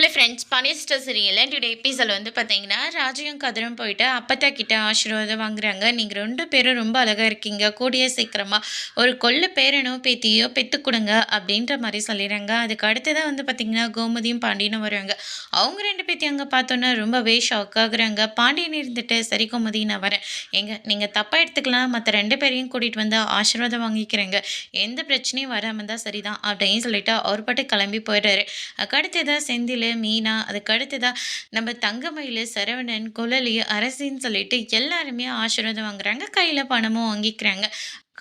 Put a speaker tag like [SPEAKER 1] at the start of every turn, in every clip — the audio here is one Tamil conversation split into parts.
[SPEAKER 1] ஹலோ ஃப்ரெண்ட்ஸ் பனிஸ்ட சீரியலில் டுடே எபிசோட் வந்து பார்த்தீங்கன்னா ராஜையும் கதிரும் போயிட்டு அப்பத்தா கிட்ட ஆசீர்வாதம் வாங்குறாங்க. நீங்கள் ரெண்டு பேரும் ரொம்ப அழகாக இருக்கீங்க. கூடிய சீக்கிரமாக ஒரு கொள்ளு பேரனோ பேத்தியோ பெற்று கொடுங்க அப்படின்ற மாதிரி சொல்லிடுறாங்க. அதுக்கு அடுத்ததாக வந்து பார்த்தீங்கன்னா கோமதியும் பாண்டியனும் வருவாங்க. அவங்க ரெண்டு பேத்தையும் அங்கே பார்த்தோன்னா ரொம்பவே ஷாக் ஆகுறாங்க. பாண்டியன் இருந்துட்டு சரி கோமதி நான் வரேன். எங்க நீங்கள் தப்பாக எடுத்துக்கலாம். மற்ற ரெண்டு பேரையும் கூட்டிகிட்டு வந்து ஆசீர்வாதம் வாங்கிக்கிறேங்க. எந்த பிரச்சனையும் வராமல் தான் சரிதான் அப்படின்னு சொல்லிட்டு அவர் பாட்டு கிளம்பி போயிடுறாரு. அதுக்கு அடுத்ததாக செந்தில் மீனா அதுக்கு அடுத்ததாக நம்ம தங்கமயில் சரவணன் குழலி அரசின்னு சொல்லிட்டு எல்லாருமே ஆசீர்வாதம் வாங்குறாங்க கையில் பணமும் வாங்கிக்கிறாங்க.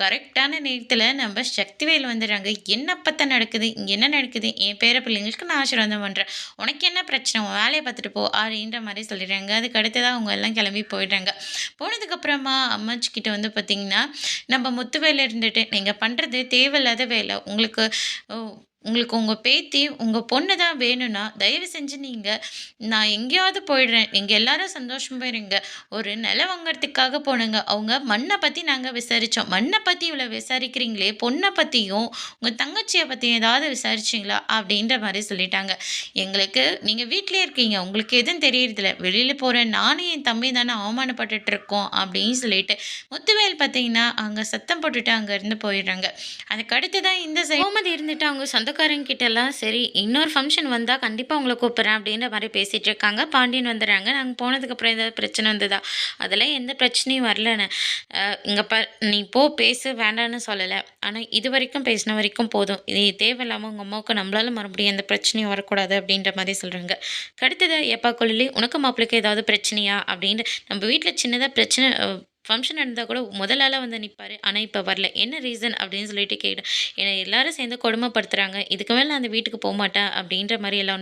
[SPEAKER 1] கரெக்டான நேரத்தில் நம்ம சக்திவேல் வந்துடுறாங்க. என்ன பத்த நடக்குது? இங்கே என்ன நடக்குது? என் பேர பிள்ளைங்களுக்கு நான் ஆசீர்வாதம் பண்ணுறேன் உனக்கு என்ன பிரச்சனை? உன் வேலையை பார்த்துட்டு போ அப்படின்ற மாதிரி சொல்லிடுறாங்க. அதுக்கு அடுத்ததாக அவங்க எல்லாம் கிளம்பி போயிடுறாங்க. போனதுக்கப்புறமா அம்மாச்சி கிட்ட வந்து பார்த்திங்கன்னா நம்ம முத்துவேல இருந்துட்டு நீங்கள் பண்ணுறது தேவையில்லாத வேலை. உங்களுக்கு ஓ, உங்களுக்கு உங்கள் பேத்தி உங்கள் பொண்ணு தான் வேணும்னா தயவு செஞ்சு நீங்கள் நான் எங்கேயாவது போயிடுறேன். நீங்கள் எல்லாரும் சந்தோஷம் இருங்க. ஒரு நிலம் வாங்குறதுக்காக போனுங்க. அவங்க மண்ணை பற்றி நாங்கள் விசாரித்தோம் மண்ணை பற்றி இவ்வளோ விசாரிக்கிறீங்களே? பொண்ணை பற்றியும் உங்கள் தங்கச்சியை பற்றி ஏதாவது விசாரிச்சிங்களா? அப்படின்ற மாதிரி சொல்லிட்டாங்க. எங்களுக்கு நீங்கள் வீட்டிலே இருக்கீங்க. உங்களுக்கு எதுவும் தெரியறதில்ல. வெளியில் போகிற நானும் என் தம்பி தானே அவமானப்பட்டுட்டு இருக்கோம் அப்படின்னு சொல்லிட்டு முத்துவேல் பார்த்தீங்கன்னா அங்கே சத்தம் போட்டுட்டு அங்கேருந்து போயிடுறாங்க. அதுக்கு அடுத்து தான் இந்த சைடு இருந்துட்டு அவங்க சந்தோஷம் கிட்ட சரி இன்னொரு ஃபங்க்ஷன் வந்தால் கண்டிப்பாக உங்களை கூப்பிட்றேன் அப்படின்ற மாதிரி பேசிகிட்டு இருக்காங்க பாண்டியன் வந்துடுறாங்க. நாங்கள் போனதுக்கப்புறம் ஏதாவது பிரச்சனை வந்ததா? அதெல்லாம் எந்த பிரச்சனையும் வரலன்னு இங்கே ப நீ போ பேசு வேண்டான்னு சொல்லலை. ஆனால் இது வரைக்கும் பேசின வரைக்கும் போதும். இது தேவையில்லாமல் உங்கள் அம்மாவுக்கு நம்மளால மறுபடியும் எந்த பிரச்சனையும் வரக்கூடாது அப்படின்ற மாதிரி சொல்கிறாங்க அடுத்தது எப்பா கொள்ளி உனக்கு மாப்பிளைக்கு ஏதாவது பிரச்சனையா? அப்படின்ட்டு நம்ம வீட்டில் சின்னதாக பிரச்சனை ஃபங்க்ஷன் நடந்தால் கூட முதலால வந்து நிற்பார் ஆனால் இப்போ வரல. என்ன ரீசன் அப்படின்னு சொல்லிட்டு கேட்டேன் என்னை எல்லாரும் சேர்ந்து கொடுமைப்படுத்துகிறாங்க இதுக்கு மேலே நான் அந்த வீட்டுக்கு போக மாட்டேன் அப்படின்ற மாதிரி எல்லாம்